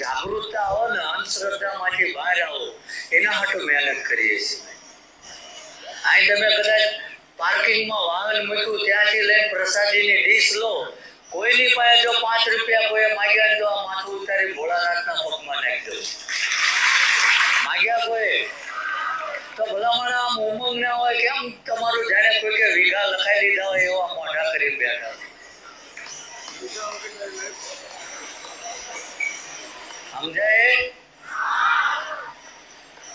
જાગૃતતા આવો ને અંધશ્રદ્ધામાંથી બહાર આવો, એના માટે મહેનત કરીએ છીએ અહીં તમે કદાચ પાર્કિંગમાં વાહન મૂક્યું, ત્યાંથી લઈને પ્રસાદીની ડીશ લો. કોઈની પાસે જો પાંચ રૂપિયા કોઈ માગ્યા તો આ માથું ઉતારી ભોળાનાથના પગમાં નાખી દો માગ્યા કોઈ? તો ભલામણ આમ ઉમંગ ના હોય કેમ? તમારું જાણે કોઈ કે વીઘા લખાઈ લીધા હોય એવા મોઢા કરી બેઠા સમજાય?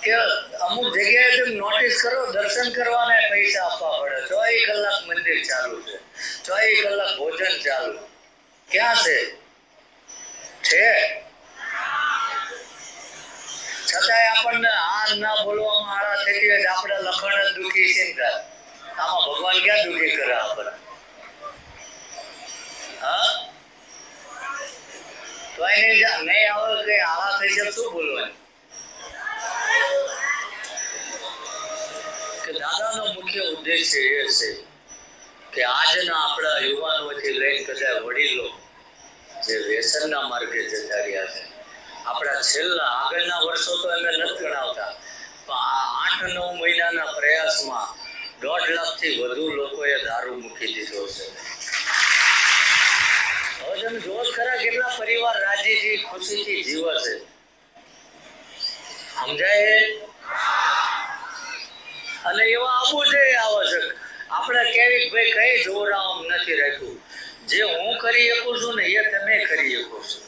કે અમુક જગ્યાએ તમે નોટિસ કરો, દર્શન કરવાના પૈસા આપવા પડે. ચોવીસ કલાક મંદિર ચાલુ છે. ચોવીસ કલાક ભોજન ચાલુ. ક્યાં છે? છે. છતાંય આપણને આ ના બોલવામાં આળા થઈ હોય આપણે લખણ જ દુઃખી છે આમાં ભગવાન ક્યાં દુખી કરે આપણે? હા? તો એને શું બોલવાનું કે દાદાનો મુખ્ય ઉદ્દેશ્ય એ છે કે આજના આપણા યુવાનોથી લઈને કદાચ વડીલો જે વ્યસનના માર્ગે જતા રહ્યા છે. આપણા છેલ્લા આગળના વર્ષો તો એમને નથી ગણાવતા, પણ આઠ નવ મહિનાના પ્રયાસમાં દોઢ લાખથી વધુ લોકોએ દારૂ મૂકી દીધો છે. તમે જુઓ ખરા કેટલા પરિવાર રાજીથી ખુશીથી જીવે છે. સમજાય? અને એવા આબુ છે. આવશ્યક આપણે કેવી ભાઈ કઈ જોરામ નથી રાખ્યું. જે હું કરી શકું છું ને એ તમે કરી શકો છો.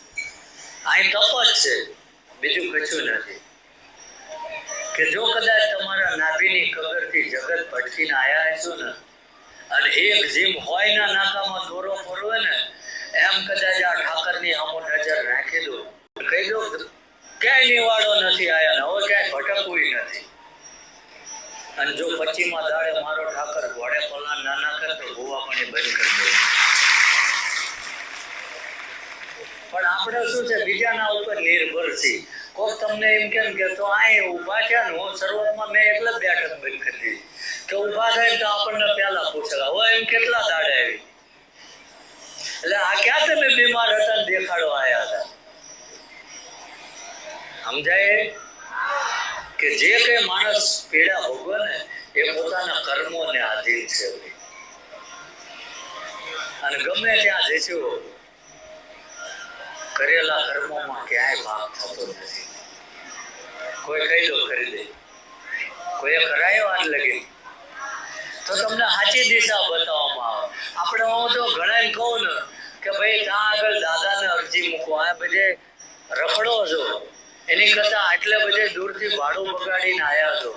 અહીં તપસ છે. બીજું કશું નથી. કે જો કદાચ તમારા નાભીની કબરથી જગત ભટકીને આયા હશો ને, અને એક જીમ હોય ના નાકામાં દોરો ફરવે ને એમ કદાચ આ ઠાકરની આમો નજર રાખી કહી દો ક્યાંય નિવાડો નથી આયા હવે ક્યાંય ભટકવું નથી. અને જો પચીમાં દાડે મારો ઠાકર ઘોડે પલાણ ના કરે તો ગોવા પણ બંધ કરી દે. પણ આપણે શું છે, બીજાના ઉપર નિર્ભર છીએ. કોક તમને એમ કેમ કે તો આ ઊભા છે ને, હું શરૂઆતમાં મેં એટલે બેઠક બંધ કરી દીધી. કે ઊભા થાય તો આપણને પહેલા પૂછેલા હવે એમ કેટલા દાડે આવી? એટલે આ ક્યાં તમે બીમાર હતા દેખાડવા આવ્યા હતા? સમજાય? કે જે કઈ માણસ પીડા ભોગવે ને એ પોતાના કર્મોને આધીન છે. અને ગમે ત્યાં જઈશું, કરેલા કર્મોમાં ક્યાંય ભાગ થતો નથી. કોઈ કઈ દો કરી દે કોઈએ કરાયો આજ લગી? તો તમને સાચી દિશા બતાવવામાં આવે. આપણે હું તો ઘણા કહું ને કે ભાઈ ત્યાં આગળ દાદાને અરજી મૂકો આ બધે રખડો છો. એની કરતા આટલે બધે દૂરથી ભાડું બગાડીને આવ્યા છો.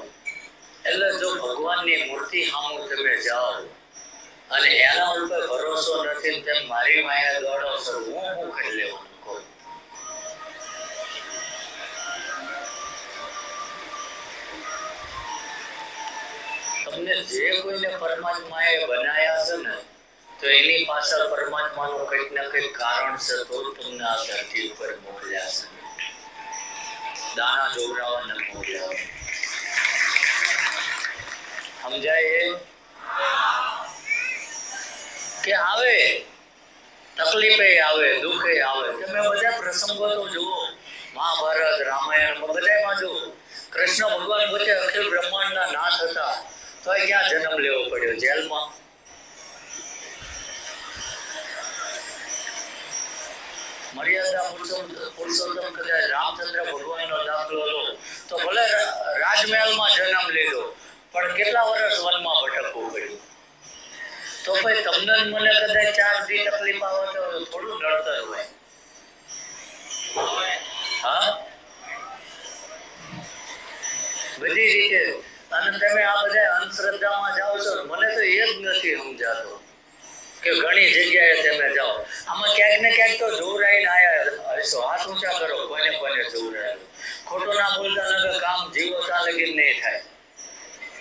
એટલે જો ભગવાનની મૂર્તિ સામું તમે જાઓ. અને એના ઉપર ભરોસો નથી તેમ મારી માયા દોડો છો. હું હું કરી લેવાનું તમને જે કોઈને પરમાત્માએ બનાવ્યા છે ને તો એની પાછળ પરમાત્માનું કંઈક ના કંઈક કારણ છે તો જ તમને આ ધરતી ઉપર મોકલ્યા છે. દાણા જોવરાવાને મોકલ્યા સમજાય કે આવે? તકલીફે આવે, દુઃખે આવે. તમે બધા પ્રસંગો તો જુઓ. મહાભારત, રામાયણ બધામાં જુઓ. કૃષ્ણ ભગવાન પોતે અખિલ બ્રહ્માંડના નાથ હતા. તો ક્યાં જન્મ લેવો પડ્યો? જેલમાં? મર્યાદા પુરુષોત્તમ કદાચ રામચંદ્ર ભગવાનનો દાખલો લો. તો ભલે રાજમહેલમાં જન્મ લીધો, પણ કેટલા વર્ષ વનમાં ભટકવું પડ્યું? તો ભાઈ તમને મને કદાચ ચાર દી તકલીફ આવે તો થોડું નડતર હોય. હા? બધી રીતે. અને તમે આ બધા અંધશ્રદ્ધામાં જાઓ છો મને તો એ જ નથી સમજાતો કે ઘણી જગ્યાએ તમે જાઓ. આમાં ક્યાંક ને ક્યાંક તો જોવરાઈને આયા હશો હાથ ઊંચા કરો? કોઈને કોઈને જોવરાય ખોટું ના બોલતા નગર કામ જીવો ત્યાં કે નહીં થાય.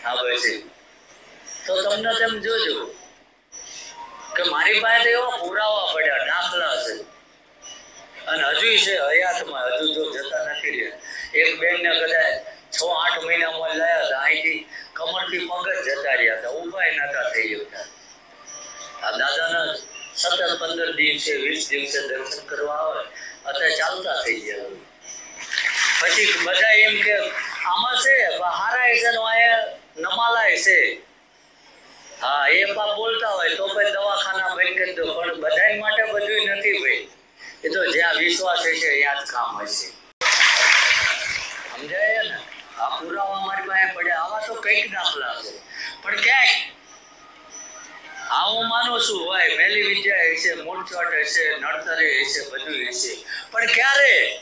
હા પછી તો તમને તેમ જોજો કે મારી પાસે એવા પુરાવા પડ્યા દાખલા છે. અને હજુ છે હયાતમાં, હજુ જો જતા નથી રહ્યા. એક બેન ને કદાચ છ, આઠ મહિનામાં લાયા હતા, અહીંથી કમરથી પગ જ જતા રહ્યા હતા. ઊભા નતા થઈ શકતા. આ દાદાના સતત પંદર દિવસે, વીસ દિવસે દર્શન કરવા આવે, અત્યારે ચાલતા થઈ ગયા પછી બધા એમ કે, આમાં છે હારાય છે નમાલાય છે. હા, એ પા બોલતા હોય, તો પછી દવાખાના બંધ કરી દો. પણ બધા માટે બધું નથી ભાઈ. એ તો જ્યાં વિશ્વાસ હશે ત્યાં જ કામ હશે. સમજાય ને? આ પુરાવા મારી પાસે પડ્યા. આવા તો કંઈક દાખલા છે. પણ ક્યાંક હા, હું માનું છું. ભાઈ મેલી વિદ્યા હશે મૂળચોટ હશે નડતરે હશે બધું હશે પણ ક્યારે?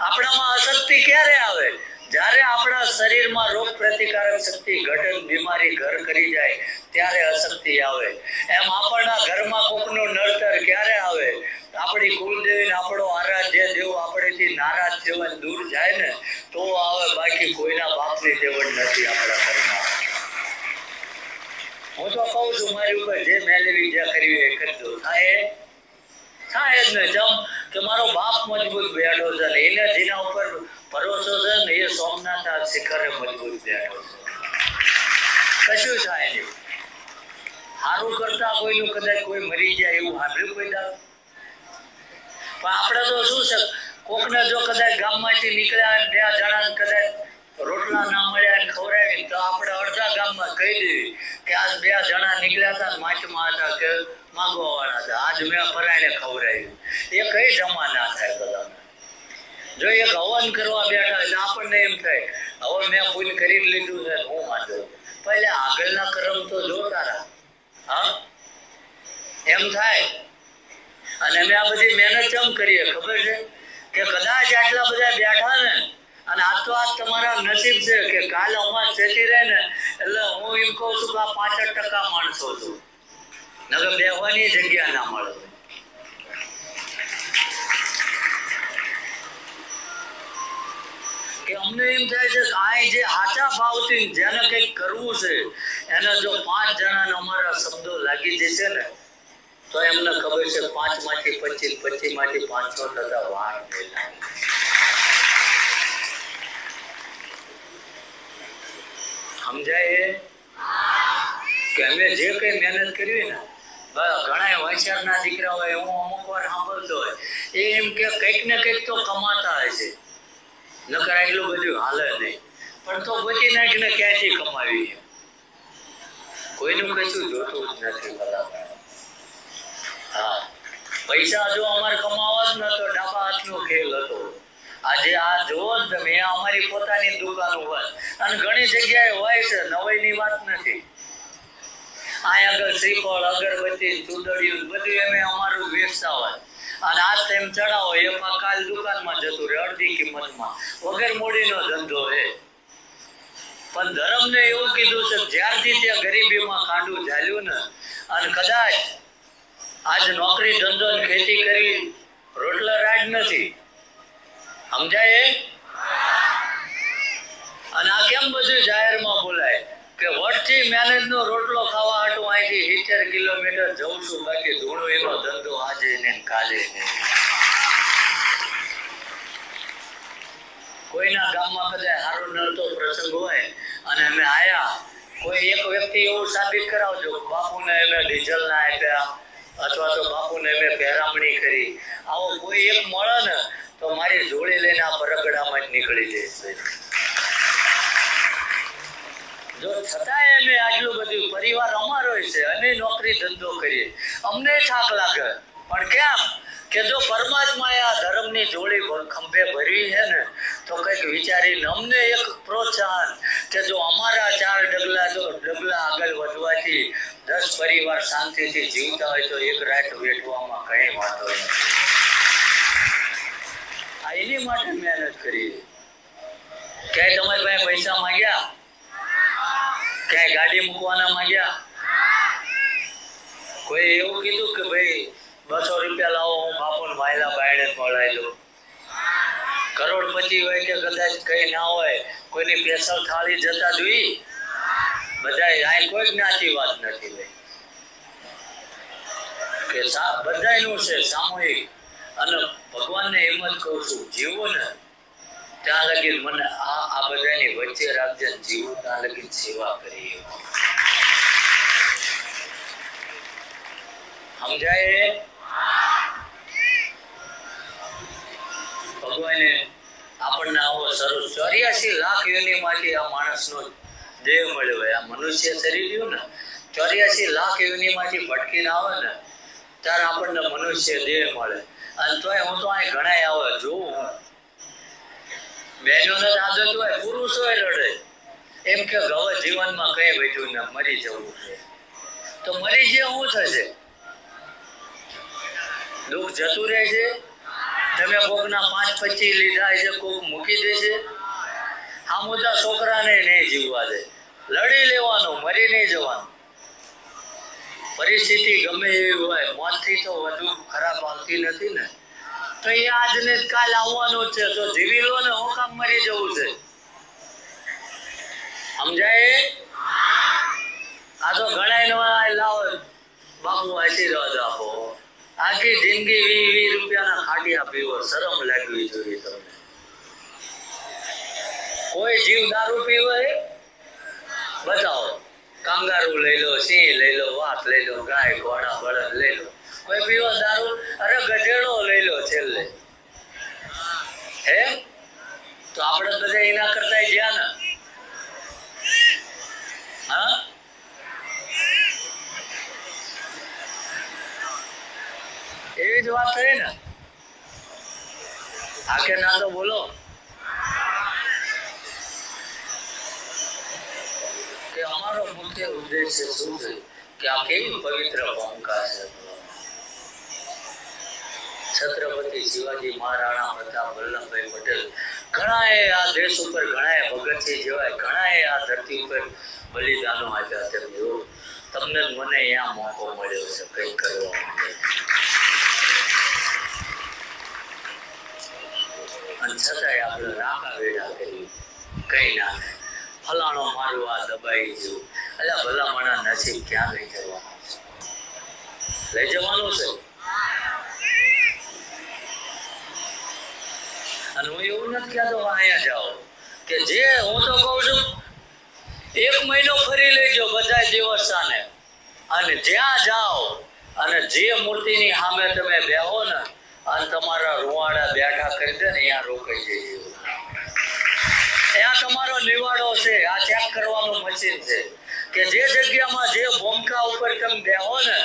આપણામાં અશક્તિ ક્યારે આવે? જ્યારે આપણા શરીરમાં રોગ પ્રતિકારક શક્તિ ઘટન બીમારી ઘર કરી જાય, ત્યારે અશક્તિ આવે. એમ આપણના ઘરમાં કોકનું નડતર ક્યારે આવે? આપણી કુલદેવી આપણો આરાધ્ય દેવ આપણેથી નારાજ થયો દૂર જાય ને, તો આવે. બાકી કોઈના બાપની દેવડ નથી આપણા ઘરમાં. હું તો કહું છું, મારી ઉપર જે મેળવી જે કરવી એ કરજો થાય? થાય જ ને, જમ કે મારો બાપ મજબૂત બેઠો છે ને, એને જેના ઉપર ભરોસો છે ને, એ સોમનાથ શિખરે મજબૂત બેઠો છે. કશું થાય નહીં. સારું કરતા કોઈનું કદાચ કોઈ મરી જાય એવું સાંભળ્યું કોઈ દાડો? પણ આપણે તો શું છે, કોકને જો કદાચ ગામમાંથી નીકળ્યા બે જણા કદાચ રોટલા ના મળ્યા ખવડાવી તો આપણે અડધા ગામમાં કહી દેવી. કે આજ બે જણા નીકળ્યા હતા માચમાં હતા કે માગવા વાળા હતા. આજ મેં પરાયણે ખવડાવ્યું. એ કઈ જમા ના થાય બધા જો એક હવન કરવા બેઠા એટલે આપણને એમ થાય, હવે મેં પુણ્ય કરી લીધું છે હું વાંધો પહેલા આગળના કર્મ તો જો તારા હા? એમ થાય? અને અમે આ બધી મહેનત કેમ કરીએ? ખબર છે? કે કદાચ આટલા બધા બેઠા ને અને આ તો આ તમારા નસીબ છે કે કાલ અમાર જતી રહે ને એટલે હું એમ કહું છું કે આ પાછળ ટકા માણસો છું નગર બેહવાની જગ્યા ના મળે કે અમને એમ થાય છે કે આ જે આચા ભાવથી જેને કંઈક કરવું છે, એને જો પાંચ જણાને અમારા શબ્દો લાગી જશે ને, તો એમને ખબર છે પાંચમાંથી પચીસ પચીસમાંથી પાંચસો ટકા વાર નહીં લાગે. સમજાય? કે અમે જે કઈ મહેનત કરી ને ઘણા હોશિયારના દીકરા હોય, હું અમુક વાર સાંભળતો હોય, એ એમ કે કંઈક ને કંઈક તો કમાતા હશે નકર એટલું બધું હાલે નહીં. પણ તો બચી નાખીને ક્યાંથી કમાવી? છે? કોઈનું કશું જોતું જ નથી બરાબર. હા. પૈસા જો અમારે કમાવા જ નતો ડાબા હાથનો ખેલ હતો. આજે આ જોવો ને તમે અમારી પોતાની દુકાન હોય. અને ઘણી જગ્યાએ હોય છે, નવાઈની વાત નથી. અહીંયા આગળ શ્રીફળ, અગરબત્તી ચૂંદડિયું બધું એમે અમારું વેચતા હોય. અને આ તેમ ચડાવો એમાં કાલ દુકાનમાં જતું રહે, અડધી કિંમતમાં. વગર મૂડીનો ધંધો હે. પણ ધર્મને એવું કીધું છે જ્યારથી ત્યાં ગરીબીમાં કાંડું ઝાલ્યું ને, અને કદાચ આજ નોકરી ધંધો ખેતી કરી, રોટલા રાજ નથી. સમજાય? અને આ કેમ બધું જાહેરમાં બોલાય? કે વટથી નો રોટલો ખાવા હાટું અહીંથી સિત્તેર કિલોમીટર જઉં છું, બાકી ધૂણો એનો ધંધો આજે ને કાલે કોઈના ગામમાં કદાચ સારો નડતો પ્રસંગ હોય, અને અમે આયા, કોઈ એક વ્યક્તિ એવું સાબિત કરાવજો, બાપુને અમે ડીઝલ ના આપ્યા, અથવા તો બાપુને અમે પહેરામણી કરી. આવો કોઈ એક મળે ને તો મારી જોડી લઈને આ પરગડામાં જ નીકળી જશે જો છતાંય અમે આટલું બધું પરિવાર અમારો છે, અમે નોકરી ધંધો કરીએ. અમને થાક લાગે. પણ કેમ? કે જો પરમાત્માએ આ ધર્મની જોડી ખંભે ભરવી છે ને, તો કંઈક વિચારીને અમને એક પ્રોત્સાહન કે જો અમારા ચાર ડગલા જો ડગલા આગળ વધવાથી દસ પરિવાર શાંતિથી જીવતા હોય તો એક રાત વેઠવામાં કઈ વાંધો નથી. એની માટે મહેનત કરી. ક્યાંય તમારી પાસે પૈસા માંગ્યા? ક્યાંય ગાડી મૂકવાના માંગ્યા? કોઈ એવું કીધું કે ભાઈ, બસો રૂપિયા લાવો, હું બાપુને વાયલા બાયણે મળાવી દઉં કરોડપતિ હોય કે કદાચ કઈ ના હોય, કોઈની પેશલ થાળી જતા જોઈ બધા અહીં કોઈ જ્ઞાતિ વાત નથી ભાઈ. કે સા બધાયનું છે સામૂહિક. અને ભગવાનને એમ જ કહું છું, જીવો ને ત્યાં લગી મને આ આ બધાની વચ્ચે રાખજે જીવો ત્યાં લગી સેવા કરી સમજાય? ભગવાને આપણને આવો સરસ ચોર્યાસી લાખ યોનિમાંથી આ માણસનો દેહ મળ્યો. આ મનુષ્ય શરીર રહ્યું ને, ચોર્યાસી લાખ યોનિમાંથી ભટકીને આવે ને, ત્યારે આપણને મનુષ્ય દેહ મળે. તોય હું તો અહીં ઘણાય આવે જોઉં હું. બહેનોને તો આદત હોય પુરુષોય લડે એમ કે હવે જીવનમાં કઈ બેઠું ને, મરી જવું છે. તો મરી જે શું થશે? દુઃખ જતું રહે છે? તમે કોકના પાંચ પચીસ લીધા છે કોક મૂકી દે છે આ મોટા છોકરાને નહીં જીવવા દે. લડી લેવાનું, મરી નહીં જવાનું. પરિસ્થિતિ ગમે એવી હોય, મોતથી તો વધુ ખરાબ આવતી નથી ને. તો એ આજને જ કાલ આવવાનું છે, તો જીવી લો ને, હું કામ મરી જવું છે? સમજાય? આ તો ઘણા નો લાવો. બાપુ, આશીર્વાદ આપો. આખી જિંદગી વી વી રૂપિયાના ખાટિયા પીવો, શરમ લાગવી જોઈએ તમને. કોઈ જીવ દારૂ પીવો? બતાવો. કાંગારૂ લઈ લો, સિંહ લઈ લો વાત લઈ લો, ગાય, ઘોડા, બળદ લઈ લો. કોઈ પીવો દારૂ? અરે ગધેડો લઈ લો છેલ્લે. હે તો આપણે બધા એના કરતા ગયા ને. હા? એવી જ વાત થઈ ને. આખે ના તો બોલો. અમારો મુખ્ય ઉદ્દેશ્ય શું છે? કે આ કેવી પવિત્ર ભૂમિકા છે? છત્રપતિ શિવાજી મહારાણા પ્રતાપ વલ્લભભાઈ પટેલ ઘણાએ આ દેશ ઉપર, ઘણાએ ભગતસિંહ જેવા ઘણાએ આ ધરતી ઉપર બલિદાનો આપ્યા તેમ જો તમને મને અહીંયા મોકો મળ્યો છે, કંઈક કરવા માટે. અને છતાંય આપણે રાકા વેડા કરી કઈ ના ફલાણો મારું આ દબાઈ ગયું. અલ્યા ભલા મારા નસીબ ક્યાં લઈ જવાનું? લઈ જવાનું છે? અને હું એવું નથી કહેતો અહીંયા જાઓ. કે જે, હું તો કહું છું, એક મહિનો ફરી લેજો બધા દેવસ્થાને. અને જ્યાં જાઓ, અને જે મૂર્તિની સામે તમે બેહો ને, અને તમારા રૂવાડા બેઠા કરી દે ને, અહીંયા રોકાઈ જઈએ ત્યાં તમારો નિવાડો છે. આ ચેક કરવાનું મશીન છે. કે જે જગ્યામાં જે ભૂમકા ઉપર તમે બેહો ને,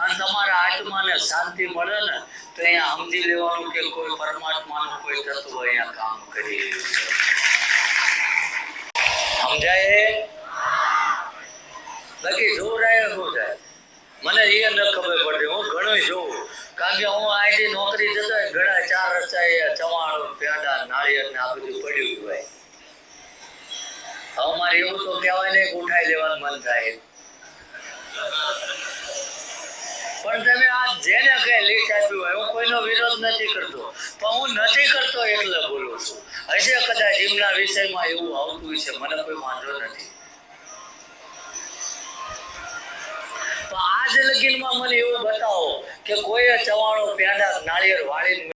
અને તમારા આત્માને શાંતિ મળે ને, તો અહીંયા સમજી લેવાનું કે કોઈ પરમાત્માનું કોઈ તત્વ અહીંયા કામ કરી રહ્યું છે. સમજાય? બાકી જોવરાય શું થાય મને એ ન ખબર પડતી હું ઘણું જોઉં. કારણ કે હું અહીંથી નોકરી જતો ઘણા ચાર રસ્તા એ ચવાણું, પેંડા, નાળિયેર ને આ બધું પડ્યું હોય. હવે એવું તો કહેવાય ને ઉઠાઈ લેવાનું મન થાય. પણ તમે આ જેને કઈ લીટ આપ્યું હોય, હું કોઈનો વિરોધ નથી કરતો. પણ હું નથી કરતો એટલે બોલું છું. હશે કદાચ એમના વિષયમાં એવું આવતું છે મને કોઈ વાંધો નથી. તો આજ લગીનમાં મને એવું બતાવો કે કોઈએ ચવાણું પેંડા નાળિયેર વાળીને